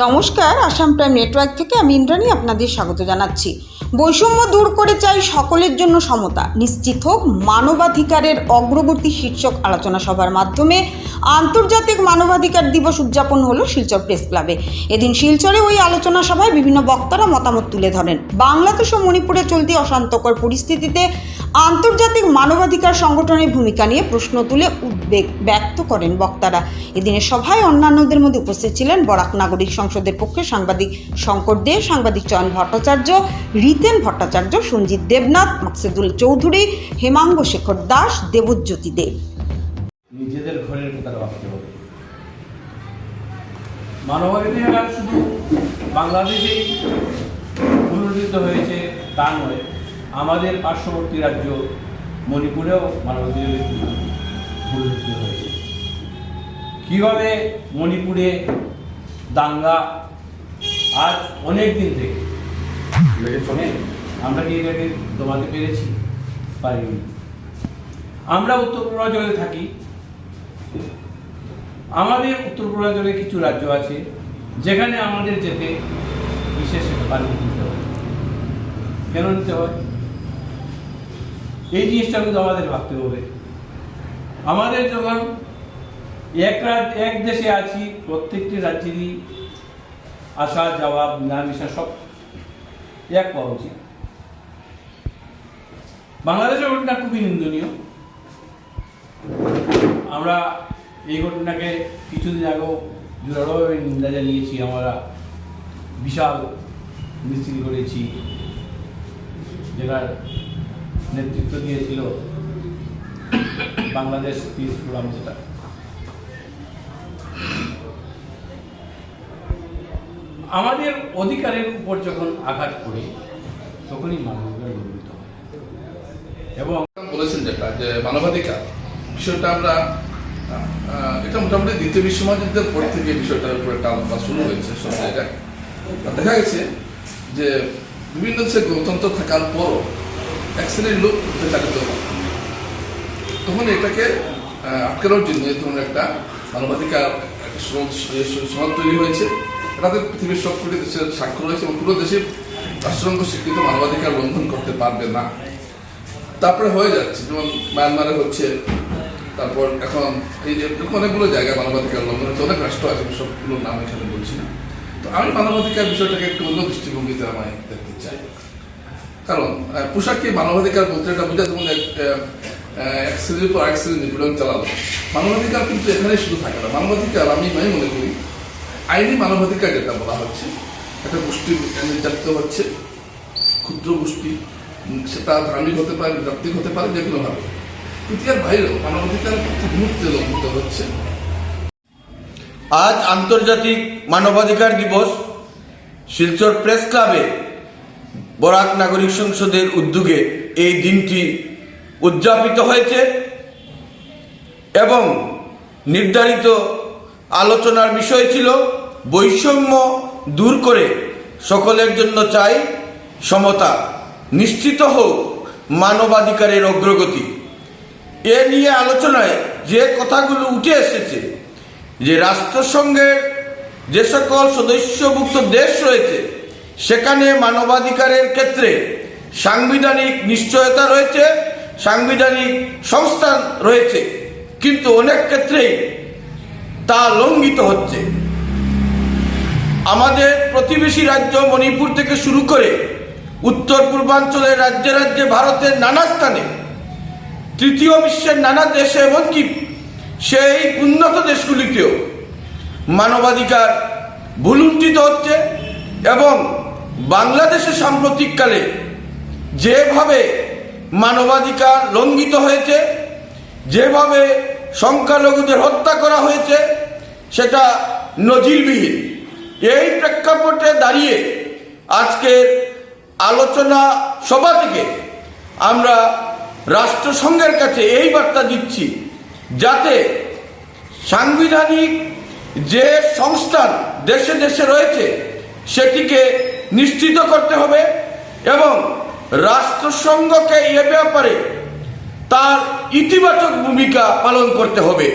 নমস্কার, Assam prime network থেকে আমি ইন্দ্রাণী আপনাদের স্বাগত জানাচ্ছি। বৈষম্য দূর করে চাই সকলের জন্য সমতা। নিশ্চিত হোক মানবাধিকারের অগ্রগতি শীর্ষক আলোচনা সভার মাধ্যমে আন্তর্জাতিক মানবাধিকার দিবস উদযাপন হলো শিলচর প্রেস ক্লাবে। এদিন শিলচরে ওই আলোচনা সভায় বিভিন্ন বক্তারা মতামত তুলে ধরেন। বাংলাদেশ ও মণিপুরে চলতি অশান্তকর পরিস্থিতিতে আন্তর্জাতিক মানবাধিকার সংগঠনের ভূমিকা নিয়ে প্রশ্ন তুলে উদ্বেগ ব্যক্ত করেন বক্তারা। এদিনে সভায় অন্যান্যদের মধ্যে উপস্থিত ছিলেন বরাক নাগরিক সংসদের পক্ষে সাংবাদিক শঙ্কর দে, সাংবাদিক চয়ন ভট্টাচার্য, রিতেন ভট্টাচার্য, সঞ্জিত দেবনাথ, মাকসেদুল চৌধুরী, হেমাঙ্গ শেখর দাস, দেবজ্যোতি দেব নিজেদের ঘরের ভাবতে হবে। মানবাধিকার শুধু বাংলাদেশেই পুনরুদ্ধিত হয়েছে তা নয় আমাদের পার্শ্ববর্তী রাজ্য মণিপুরেও মানবাধিকার হয়েছে। কীভাবে মণিপুরে দাঙ্গা আজ অনেক দিন থেকে? আমরা কি এটাকে দমাতে পেরেছি? পারিনি। আমরা উত্তর পূর্বাঞ্চলে থাকি। আমাদের উত্তর পূর্বাঞ্চলে কিছু রাজ্য আছে যেখানে আমাদের যেতে বিশেষ পারমিট নিতে হয়। কেন নিতে হয়? এই জিনিসটা কিন্তু আমাদের ভাবতে হবে। আমাদের যখন এক এক দেশে আছি, প্রত্যেকটি রাজ্যেরই আসা, যাওয়া মিলামিশা সব এক পাওয়া উচিত। বাংলাদেশের ঘটনা খুবই নিন্দনীয়। আমরা এই ঘটনাকে কিছুদিন আগেও জোরালোভাবে নিন্দা জানিয়েছি, আমরা বিশাল মিছিল করেছি, যেটার নেতৃত্ব দিয়েছিল বাংলাদেশ পিস ফোরাম যেটা। আমাদের অধিকারের উপর যখন আঘাত করে, তখনই গর্বিত হয়। এবং বলেছেন যেটা, যে মানবাধিকার, বিষয়টা আমরা এটা মোটামুটি দ্বিতীয় বিশ্ব মহাযুদ্ধের পর থেকে বিষয়টার উপর একটা শুরু হয়েছে সব জায়গায় দেখা গেছে যে বিভিন্ন দেশে গণতন্ত্র থাকার পরও এক শ্রেণির লোক হয় তখন এটাকে আটকানোর জন্য এই ধরনের একটা মানবাধিকার সনদ তৈরি হয়েছে। এটাতে পৃথিবীর সবকটি দেশের স্বাক্ষর রয়েছে এবং পুরো দেশে রাষ্ট্রসংঘ স্বীকৃত মানবাধিকার লঙ্ঘন করতে পারবে না। তারপরে হয়ে যাচ্ছে, যেমন মায়ানমারে হচ্ছে, তারপর এখন এই যে অনেকগুলো জায়গায় মানবাধিকার লঙ্ঘন হচ্ছে, অনেক রাষ্ট্র আছে সবগুলোর নাম এখানে বলছি না। তো আমি মানবাধিকার বিষয়টাকে একটু অন্য দৃষ্টিভঙ্গিতে আমি দেখতে চাই। কারণ পোশাককে মানবাধিকার বলতে এটা বোঝা যেমন এক শ্রেণির পর এক শ্রেণির নিপীড়ন চালালো মানবাধিকার কিন্তু এখানে শুধু থাকে না। মানবাধিকার আমি আমি মনে করি, আইনি মানবাধিকার যেটা বলা হচ্ছে, একটা গোষ্ঠী নির্যাতিত হচ্ছে, ক্ষুদ্র গোষ্ঠী সেটা ধার্মিক হতে পারে, জাতিক হতে পারে, যে কোনোভাবে কিন্তু এর বাইরেও মানবাধিকার প্রতি মুহূর্তে লঙ্ঘিত হচ্ছে। আজ আন্তর্জাতিক মানবাধিকার দিবস শিলচর প্রেস ক্লাবে বরাক নাগরিক সংসদের উদ্যোগে এই দিনটি উদযাপিত হয়েছে এবং নির্ধারিত আলোচনার বিষয় ছিল বৈষম্য দূর করে সকলের জন্য চাই সমতা। নিশ্চিত হোক মানবাধিকারের অগ্রগতি। এ নিয়ে আলোচনায় যে কথাগুলো উঠে এসেছে, যে রাষ্ট্রসংঘের যে সকল সদস্যভুক্ত দেশ রয়েছে সেখানে মানবাধিকারের ক্ষেত্রে সাংবিধানিক নিশ্চয়তা রয়েছে, সাংবিধানিক সংস্থান রয়েছে, কিন্তু অনেক ক্ষেত্রেই তা লঙ্ঘিত হচ্ছে। আমাদের প্রতিবেশী রাজ্য মণিপুর থেকে শুরু করে উত্তর পূর্বাঞ্চলের রাজ্যে রাজ্যে ভারতের নানা স্থানে, তৃতীয় বিশ্বের নানা দেশে এমনকি সেই উন্নত দেশগুলিতেও মানবাধিকার ভুলুণ্ঠিত হচ্ছে এবং বাংলাদেশে সাম্প্রতিককালে যেভাবে মানবাধিকার লঙ্ঘিত হয়েছে, যেভাবে সংখ্যালঘুদের হত্যা করা হয়েছে, সেটা নজিরবিহীন। এই প্রেক্ষাপটে দাঁড়িয়ে আজকের আলোচনা সভা থেকে আমরা রাষ্ট্রসংঘের কাছে এই বার্তা দিচ্ছি, যাতে সাংবিধানিক যে সংস্থান দেশে দেশে রয়েছে, সেটিকে নিশ্চিত করতে হবে এবং রাষ্ট্রসংঘকে এ ব্যাপারে তার ইতিবাচক ভূমিকা পালন করতে হবে।